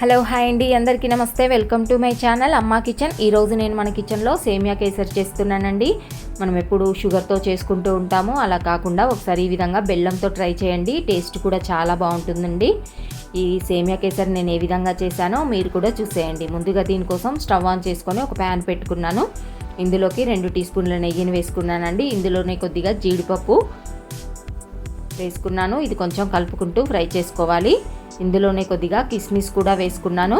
Hello hi అండి. అందరికీ నమస్తే. Welcome to my channel Amma kitchen. ఈరోజు నేను మన కిచెన్లో సేమియా కేసరి చేస్తున్నానండి. మనం ఎప్పుడు షుగర్తో చేసుకుంటూ ఉంటాము అలా కాకుండా ఒకసారి ఈ విధంగా బెల్లంతో ట్రై చేయండి. టేస్ట్ కూడా చాలా బాగుంటుందండి. ఈ సేమియా కేసరి నేను ఏ విధంగా చేశానో మీరు కూడా చూసేయండి. ముందుగా దీనికోసం స్టవ్ ఆన్ చేసుకొని ఒక ప్యాన్ పెట్టుకున్నాను. ఇందులోకి రెండు టీ స్పూన్ల నెయ్యిని వేసుకున్నానండి. ఇందులోనే కొద్దిగా జీడిపప్పు వేసుకున్నాను. ఇది కొంచెం కలుపుకుంటూ ఫ్రై చేసుకోవాలి. ఇందులోనే కొద్దిగా కిస్మిస్ కూడా వేసుకున్నాను.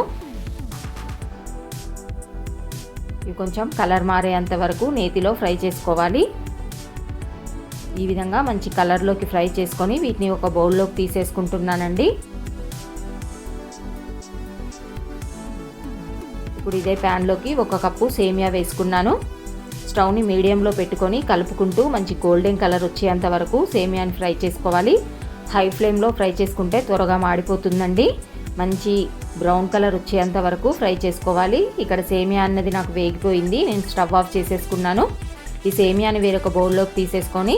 ఇవి కొంచెం కలర్ మారేంత వరకు నేతిలో ఫ్రై చేసుకోవాలి. ఈ విధంగా మంచి కలర్లోకి ఫ్రై చేసుకొని వీటిని ఒక బౌల్లోకి తీసేసుకుంటున్నానండి. ఇప్పుడు ఇదే ప్యాన్లోకి ఒక కప్పు సేమియా వేసుకున్నాను. స్టవ్ని మీడియంలో పెట్టుకొని కలుపుకుంటూ మంచి గోల్డెన్ కలర్ వచ్చేంత వరకు సేమియాని ఫ్రై చేసుకోవాలి. హై ఫ్లేమ్లో ఫ్రై చేసుకుంటే త్వరగా మాడిపోతుందండి. మంచి బ్రౌన్ కలర్ వచ్చేంత వరకు ఫ్రై చేసుకోవాలి. ఇక్కడ సేమియా అన్నది నాకు వేగిపోయింది. నేను స్టవ్ ఆఫ్ చేసేసుకున్నాను. ఈ సేమియాని వేరొక బౌల్లోకి తీసేసుకొని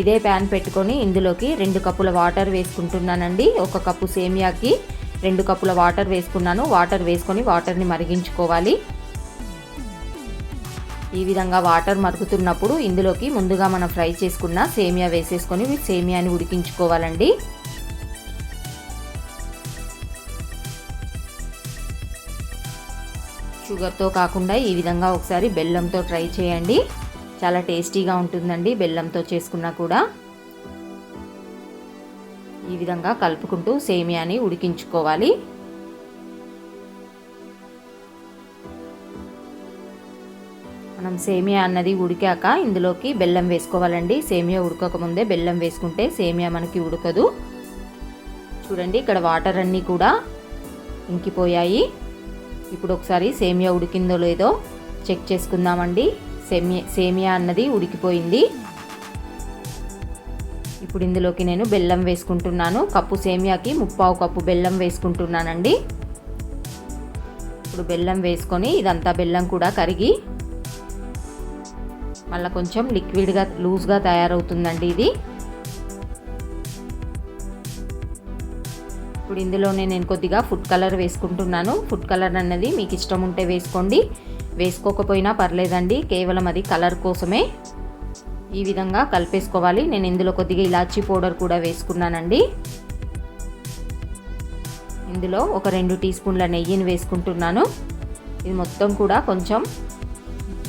ఇదే ప్యాన్ పెట్టుకొని ఇందులోకి రెండు కప్పుల వాటర్ వేసుకుంటున్నానండి. ఒక కప్పు సేమియాకి రెండు కప్పుల వాటర్ వేసుకున్నాను. వాటర్ వేసుకొని వాటర్ని మరిగించుకోవాలి. ఈ విధంగా వాటర్ మరుగుతున్నప్పుడు ఇందులోకి ముందుగా మనం ఫ్రై చేసుకున్న సేమియా వేసేసుకొని సేమియాని ఉడికించుకోవాలండి. షుగర్తో కాకుండా ఈ విధంగా ఒకసారి బెల్లంతో ట్రై చేయండి. చాలా టేస్టీగా ఉంటుందండి బెల్లంతో చేసుకున్నా కూడా. ఈ విధంగా కలుపుకుంటూ సేమియాని ఉడికించుకోవాలి. మనం సేమియా అన్నది ఉడికాక ఇందులోకి బెల్లం వేసుకోవాలండి. సేమియా ఉడకకముందే బెల్లం వేసుకుంటే సేమియా మనకి ఉడకదు. చూడండి ఇక్కడ వాటర్ అన్నీ కూడా ఇంకిపోయాయి. ఇప్పుడు ఒకసారి సేమియా ఉడికిందో లేదో చెక్ చేసుకుందామండి. సేమియా సేమియా అన్నది ఉడికిపోయింది. ఇప్పుడు ఇందులోకి నేను బెల్లం వేసుకుంటున్నాను. కప్పు సేమియాకి ముప్పావు కప్పు బెల్లం వేసుకుంటున్నానండి. ఇప్పుడు బెల్లం వేసుకొని ఇదంతా బెల్లం కూడా కరిగి మళ్ళీ కొంచెం లిక్విడ్గా లూజ్గా తయారవుతుందండి ఇది. ఇప్పుడు ఇందులోనే నేను కొద్దిగా ఫుడ్ కలర్ వేసుకుంటున్నాను. ఫుడ్ కలర్ అన్నది మీకు ఇష్టం ఉంటే వేసుకోండి. వేసుకోకపోయినా పర్లేదండి కేవలం అది కలర్ కోసమే. ఈ విధంగా కలిపేసుకోవాలి. నేను ఇందులో కొద్దిగా ఇలాచీ పౌడర్ కూడా వేసుకున్నానండి. ఇందులో ఒక రెండు టీ స్పూన్ల నెయ్యిని వేసుకుంటున్నాను. ఇది మొత్తం కూడా కొంచెం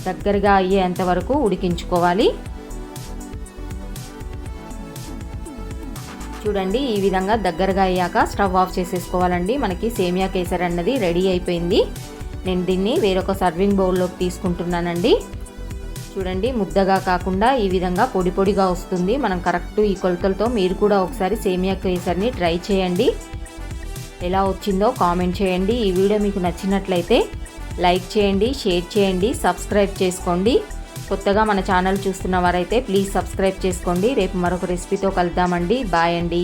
దగ్గరగా అయ్యేంత వరకు ఉడికించుకోవాలి. చూడండి ఈ విధంగా దగ్గరగా అయ్యాక స్టవ్ ఆఫ్ చేసేసుకోవాలండి. మనకి సేమియా కేసర్ అన్నది రెడీ అయిపోయింది. నేను దీన్ని వేరొక సర్వింగ్ బౌల్లోకి తీసుకుంటున్నానండి. చూడండి ముద్దగా కాకుండా ఈ విధంగా పొడి పొడిగా వస్తుంది. మనం కరెక్ట్ ఈ కొలతలతో మీరు కూడా ఒకసారి సేమియా కేసర్ని ట్రై చేయండి. ఎలా వచ్చిందో కామెంట్ చేయండి. ఈ వీడియో మీకు నచ్చినట్లయితే లైక్ చేయండి షేర్ చేయండి సబ్స్క్రైబ్ చేసుకోండి. కొత్తగా మన ఛానల్ చూస్తున్న వారైతే ప్లీజ్ సబ్స్క్రైబ్ చేసుకోండి. రేపు మరొక రెసిపీతో కలుద్దామండి. బాయ్ అండి.